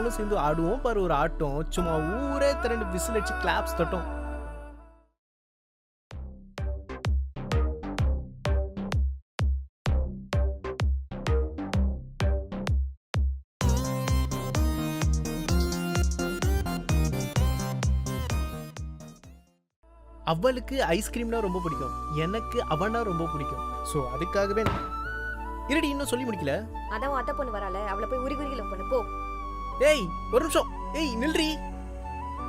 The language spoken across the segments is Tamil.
அவளும் சேர்ந்து ஆடுவோம். பாரு ஒரு ஆட்டம். சும்மா ஊரே திரண்டு விசில் அடிச்சு கிளாப்ஸ் தட்டும். அவளுக்கு ஐஸ்கிரீம்னா ரொம்ப பிடிக்கும். எனக்கு அவனா ரொம்ப பிடிக்கும். ஸோ அதுக்காகவே நான்- இருடி இன்னும் சொல்லி முடிக்கல. அதான் அத்தை பொண்ணு வரால அவளை போய் உரி உரிகளை பொண்ணு போ. ஏய் ஒரு நிமிஷம். ஏய் நில்றி.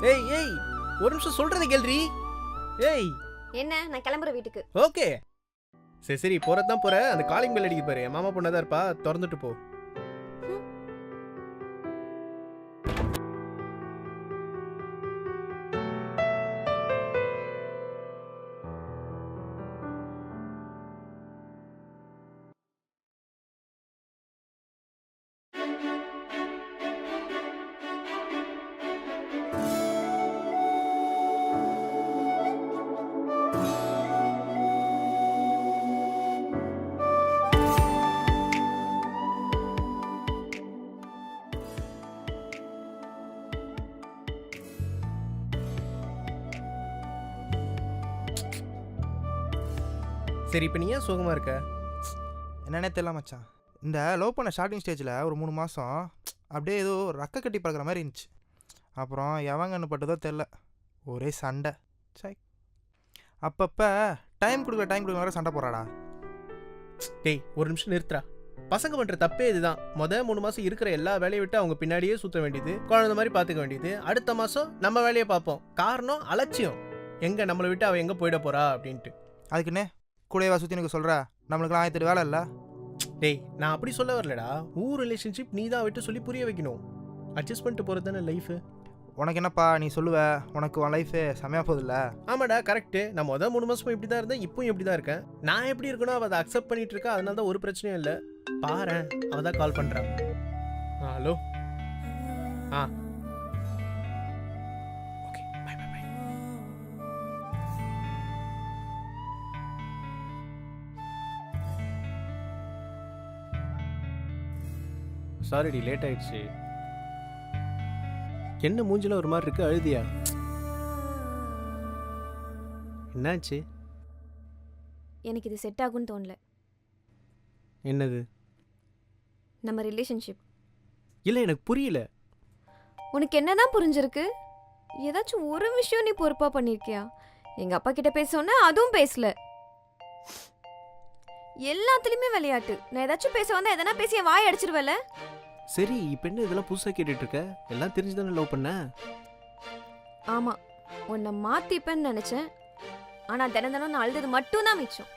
ஏய் ஏய் ஒரு நிமிஷம் சொல்றதை கேள்றி. ஏய். என்ன? நான் கிளம்புற வீட்டுக்கு. ஓகே. சரி சரி போறதுதான் போற அந்த காலிங் பெல் அடிக்க பாரு. என் மாமா பொண்ணா இருப்பா. திறந்துட்டு போ. சரி இப்போ நீ ஏன் சோகமா இருக்க? என்னன்னே தெரியல மச்சான். இந்த லவ் பண்ண ஸ்டார்டிங் ஸ்டேஜில் ஒரு மூணு மாதம் அப்படியே ஏதோ ரக்க கட்டி பறக்கிற மாதிரி இருந்துச்சு. அப்புறம் எவங்கன்னு பட்டதோ தெரில ஒரே சண்டை. சை அப்பப்போ டைம் கொடுக்கல டைம் கொடுக்கற மாதிரி சண்டை போடுறாடா. டேய் ஒரு நிமிஷம் நிறுத்துறா பசங்க பண்ற தப்பே இதுதான். முத மூணு மாசம் இருக்கிற எல்லா வேலையை விட்டு அவங்க பின்னாடியே சுத்த வேண்டியது குழந்தை மாதிரி பாத்துக்க வேண்டியது. அடுத்த மாசம் நம்ம வேலையை பார்ப்போம். காரணம் அலட்சியம். எங்க நம்மளை விட்டு அவ எங்க போயிட போறா அப்படின்ட்டு. அதுக்குன்னே கூடவா சுற்றி எனக்கு சொல்கிற நம்மளுக்குலாம் ஆயிரத்து வேலை இல்லை? டேய் நான் அப்படி சொல்ல வரலடா. ஊர் ரிலேஷன்ஷிப் நீ தான் விட்டு சொல்லி புரிய வைக்கணும். அட்ஜஸ்ட் பண்ணிட்டு போறது தானே லைஃப் உனக்கு என்னப்பா நீ சொல்லுவ? உனக்கு உன் லைஃபு செமையாக போகுதுல்ல ஆமாடா கரெக்ட் நான் முத மூணு மாசமா இப்படி தான் இருந்தேன் இப்பவும் இப்படி தான் இருக்கேன். நான் எப்படி இருக்கணும் அவ அதை அக்செப்ட் பண்ணிட்டு இருக்கா அதனால தான் ஒரு பிரச்சனையும் இல்லை. பாரேன் அவ தான் கால் பண்றா. ஹலோ ஆ சாரிடி லேட் ஆயிடுச்சு. என்ன மூஞ்சில ஒரு மாதிரி இருக்கு? அழுதியா? என்னாச்சு? எனக்கு இது செட் ஆகும்னு தோணல. என்னது? நம்ம ரிலேஷன்ஷிப் இல்லை எனக்கு புரியல. உனக்கு என்னதான் புரிஞ்சிருக்கு? ஏதாச்சும் ஒரு விஷயம் நீ பொறுப்பா பண்ணிருக்கியா? எங்க அப்பா கிட்ட பேச அதுவும் பேசல. எல்லாத்துலயுமே விளையாட்டு. நான் ஏதாச்சும் பேச வந்தா எதனா பேசி என் வாய் அடிச்சிருவல? சரி இப்போ என்ன இதெல்லாம் புதுசாக கேட்டுட்டு இருக்க எல்லாம் தெரிஞ்சு தானே லவ் பண்ண? ஆமா உன்னை மாத்திப்பேன்னு நினைச்சேன். ஆனா தினம் தினம் நான் அழுதது மட்டும்தான் மிச்சம்.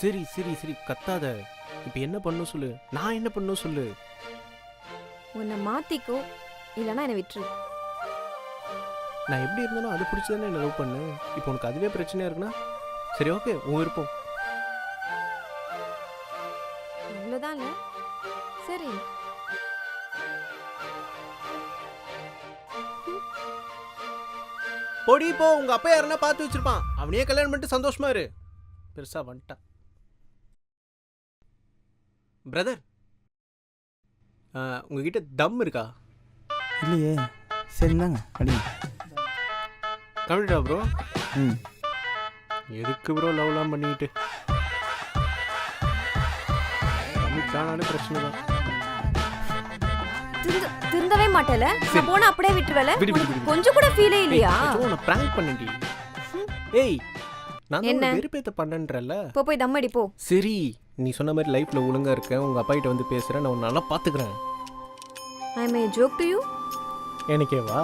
சரி சரி சரி கத்தாத. இப்போ என்ன பண்ணும் சொல்லு. நான் என்ன பண்ணும் சொல்லு. உன்னை மாத்திக்கோ இல்லைன்னா என்னை விட்டுரு. நான் எப்படி இருந்தாலும் அது பிடிச்சி தானே என்ன லவ் பண்ணு. இப்போ உனக்கு அதுவே பிரச்சனையா இருக்குன்னா? சரி ஓகே உன் விருப்பம். அவ்வளோதான் சரி. பொடி போ. உங்க அப்பா யாருன்னா பார்த்து வச்சிருப்பான். அவனையே கல்யாணம் பண்ணிட்டு சந்தோஷமா இரு. பெருசா வந்துட்டான் பிரதர் உங்ககிட்ட தம் இருக்கா? இல்லையே. சரி இந்தாங்க. அடிங்க ப்ரோ ம். எதுக்கு ப்ரோ லவ்லாம் பண்ணிக்கிட்டு? கம்மிட்டானாலே பிரச்சனை தான் திருந்தவே மாட்டேல. நான் போனா அப்படியே விட்டுருவல? விடு, விடு, விடு. கொஞ்சம் கூட ஃபீலே இல்லையா? உன்னை பிராங்க் பண்ணி ஏய் நான் என்ன? உன்னை வெறுப்பேத்த பண்ணன்றல போ போய் தம் அடி போ. சரி நீ சொன்ன மாதிரி லைஃப்ல ஒழுங்கா இருக்கேன் உங்க அப்பா கிட்ட வந்து பேசுறேன். நான் உன்னை நல்லா பாத்துக்கிறேன். I may joke to you எனக்கே வா